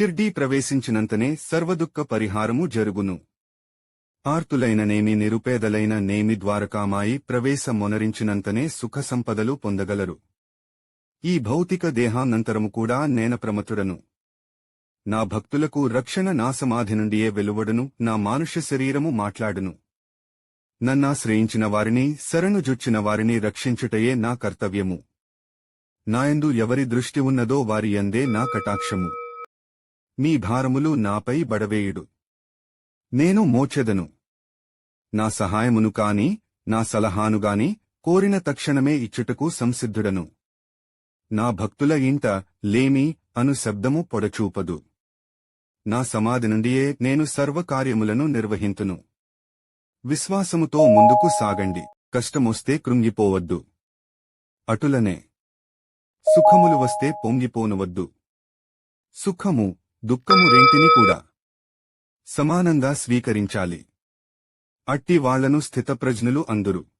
షిర్డీ ప్రవేశించినంతనే సర్వదుఃఖ పరిహారము జరుగును. ఆర్తులైన నేమి నిరుపేదలైన నేమి ద్వారకామాయి ప్రవేశ మొనరించినంతనే సుఖ సంపదలు పొందగలరు. ఈ భౌతిక దేహానంతరము కూడా నేనప్రమతుడను నా భక్తులకు రక్షణ నా సమాధి నుండియే వెలువడును నా మానుష్య శరీరము మాట్లాడును. నన్నాశ్రయించిన వారిని శరణుజుచ్చిన వారిని రక్షించుటయే నా కర్తవ్యము. నాయందు ఎవరి దృష్టి ఉన్నదో వారి యందే నా కటాక్షము. మీ భారములు నాపై బడవేయుడు. నేను మోచెదను. నా సహాయమును కాని నా సలహానుగాని కోరిన తక్షణమే ఇచ్చుటకు సంసిద్ధుడను. నా భక్తుల ఇంట లేమి అను శబ్దము పొడచూపదు. నా సమాధి నుండియే నేను సర్వకార్యములను నిర్వహింతును. విశ్వాసముతో ముందుకు సాగండి. కష్టమొస్తే కృంగిపోవద్దు. అటులనే. సుఖములు వస్తే పొంగిపోనవద్దు. సుఖము దుఃఖము రెంటిని కూడా సమానంగా స్వీకరించాలి. అట్టి వాళ్ళను స్థితప్రజ్ఞులు అందురు.